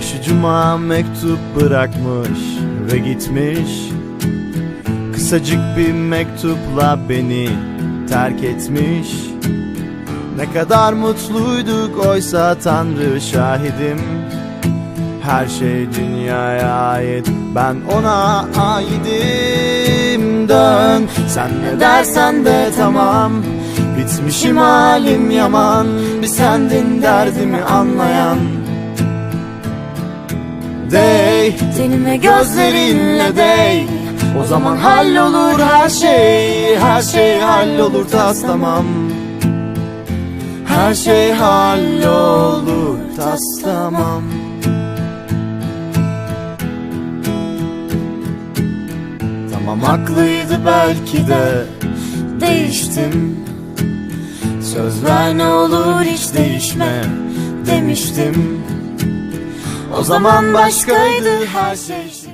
Başucuma mektup bırakmış ve gitmiş. Kısacık bir mektupla beni terk etmiş. Ne kadar mutluyduk oysa Tanrı şahidim. Her şey dünyaya ait ben ona aidim. Dön sen ne dersen de tamam. Bitmişim halim yaman Bir sendin derdimi anlayan Dey Tenime gözlerinle dey. O zaman hallolur her şey Her şey hallolur taslamam Her şey hallolur taslamam Tamam haklıydı belki de. Değiştim. Söz ver ne olur hiç değişme Demiştim O zaman başkaydı her şey